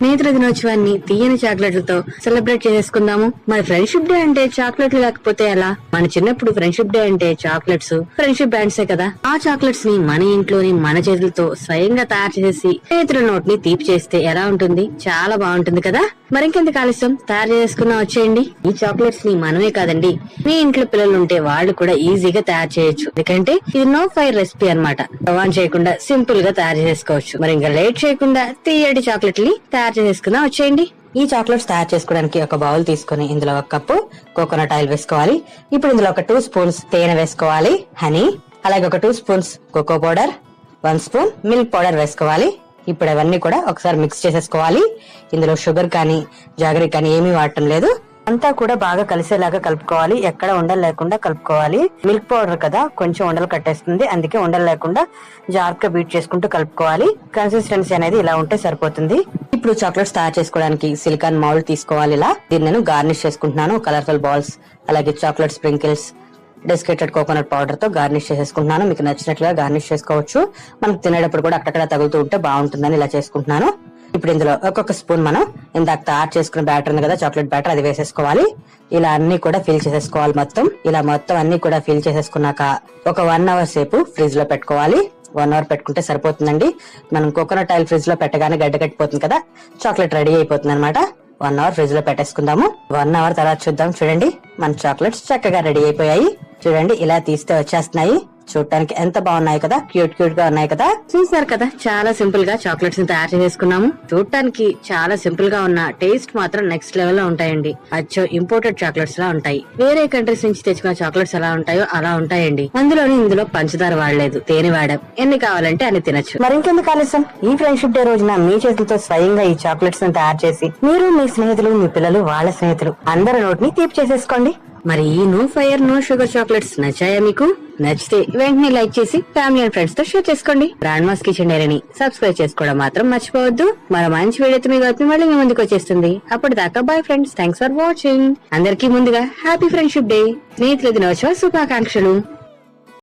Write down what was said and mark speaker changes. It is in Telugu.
Speaker 1: స్నేహితుల దినోత్సవాన్ని తీయని చాక్లెట్లతో సెలబ్రేట్ చేసుకుందాము మరి ఫ్రెండ్షిప్ డే అంటే చాక్లెట్లు లేకపోతే ఎలా? మన చిన్నప్పుడు ఫ్రెండ్షిప్ డే అంటే చాక్లెట్స్. ఫ్రెండ్షిప్ బ్యాండ్సే కదా. ఆ చాక్లెట్స్ని మన ఇంట్లోని మన చేతులతో స్వయంగా తయారు చేసి స్నేహితుల నోట్ని తీపి చేస్తే ఎలా ఉంటుంది? చాలా బాగుంటుంది కదా? మరింకెంత ఆలస్యం? తయారు చేసుకున్నా వచ్చేయండి. ఈ చాక్లెట్స్ని మనమే కాదండి. మీ ఇంట్లో పిల్లలు ఉంటే వాళ్ళు కూడా ఈజీగా తయారు చేయొచ్చు. ఎందుకంటే ఇది నో ఫైర్ రెసిపీ అనమాట ఆన్ చేయకుండా సింపుల్గా తయారు చేసుకోవచ్చు మరి ఇంకా లేట్ చేయకుండా తీయటి చాక్లెట్ని తయారు చేసుకుందాం. వచ్చేయండి. ఈ చాక్లెట్స్ తయారు చేసుకోవడానికి ఒక బౌల్ తీసుకుని ఇందులో ఒక కప్పు కోకోనట్ ఆయిల్ వేసుకోవాలి. ఇప్పుడు ఇందులో ఒక టూ స్పూన్స్ తేనె వేసుకోవాలి హనీ. అలాగే ఒక two spoons cocoa powder one spoon milk powder వేసుకోవాలి. ఇప్పుడు అవన్నీ కూడా ఒకసారి మిక్స్ చేసేసుకోవాలి. ఇందులో షుగర్ కానీ జాగరీ కానీ ఏమీ వాడటం లేదు. అంతా కూడా బాగా కలిసేలాగా కలుపుకోవాలి. ఎక్కడ ఉండలు లేకుండా కలుపుకోవాలి. మిల్క్ పౌడర్ కదా కొంచెం ఉండలు కట్టేస్తుంది. అందుకే ఉండలు లేకుండా జాగ్రత్తగా బీట్ చేసుకుంటూ కలుపుకోవాలి. కన్సిస్టెన్సీ అనేది ఇలా ఉంటే సరిపోతుంది. ఇప్పుడు చాక్లెట్స్ తయారు చేసుకోవడానికి సిలికాన్ మౌల్డ్ తీసుకోవాలి ఇలా. దీన్ని నేను గార్నిష్ చేసుకుంటున్నాను. కలర్ఫుల్ బాల్స్ అలాగే చాక్లెట్ స్ప్రింకిల్స్ డెస్కేటెడ్ కోకోనట్ పౌడర్తో గార్నిష్ చేసేసుకుంటున్నాను. మీకు నచ్చినట్లుగా గార్నిష్ చేసుకోవచ్చు. మనకు తినేటప్పుడు కూడా అక్కడక్కడ తగులుతూ ఉంటే బాగుంటుందని ఇలా చేసుకుంటున్నాను. ఇప్పుడు ఇందులో ఒక్కొక్క స్పూన్ మనం ఇందాక తయారు చేసుకున్న బ్యాటర్ ఉంది కదా చాక్లెట్ బ్యాటర్ అది వేసేసుకోవాలి. ఇలా అన్ని కూడా ఫిల్ చేసేసుకోవాలి మొత్తం. ఇలా మొత్తం అన్ని కూడా ఫిల్ చేసేసుకున్నాక ఒక వన్ అవర్ సేపు ఫ్రిడ్జ్లో పెట్టుకోవాలి. వన్ అవర్ పెట్టుకుంటే సరిపోతుందండి. మనం కోకోనట్ ఆయిల్ ఫ్రిడ్జ్లో పెట్టగానే గడ్డ కట్టిపోతుంది కదా. చాక్లెట్ రెడీ అయిపోతుంది అనమాట వన్ అవర్ ఫ్రిడ్జ్లో పెట్టేసుకుందాము. వన్ అవర్ తర్వాత చూద్దాం. చూడండి మన చాక్లెట్స్ చక్కగా రెడీ అయిపోయాయి. చూడండి ఇలా తీస్తే వచ్చేస్తున్నాయి. చూడటానికి ఎంత బాగున్నాయి కదా? క్యూట్ క్యూట్గా ఉన్నాయి కదా? చూసారు కదా చాలా సింపుల్గా చాక్లెట్స్ తయారు చేసుకున్నాము చూడటానికి చాలా సింపుల్గా ఉన్న టేస్ట్ మాత్రం నెక్స్ట్ లెవెల్లో ఉంటాయండి. అచ్చో ఇంపోర్టెడ్ చాక్లెట్స్ లా ఉంటాయి. వేరే కంట్రీస్ నుంచి తెచ్చుకున్న చాక్లెట్స్ ఎలా ఉంటాయో అలా ఉంటాయండి. అందులోని ఇందులో పంచదార వాడలేదు తేనె వాడాం. ఎన్ని కావాలంటే అన్ని తినచ్చు. మరి ఇంకెందుకు ఆలస్యం? ఈ ఫ్రెండ్షిప్ డే రోజున మీ చేతులతో స్వయంగా ఈ చాక్లెట్స్ని తయారు చేసి మీరు మీ స్నేహితులు మీ పిల్లలు వాళ్ళ స్నేహితులు అందరి నోటిని తీపి చేసేసుకోండి. మరి ఈ no fire no sugar chocolates నచ్చాయా మీకు? నచ్చితే వెంటనే లైక్ చేసి ఫ్యామిలీ అండ్ ఫ్రెండ్స్తో షేర్ చేసుకోండి. బ్రాండ్ మాస్ కిచెన్ డైరీని సబ్స్క్రైబ్ చేసుకోవడం మాత్రం మర్చిపోవద్దు. మరో మంచి వీడియోతో మీ మళ్ళీ మీ ముందుకు వచ్చేస్తుంది. అప్పటిదాకా bye friends thanks for watching అందరికీ ముందుగా హ్యాపీ ఫ్రెండ్షిప్ డే స్నేహితుల దినోత్సవ శుభాకాంక్షలు.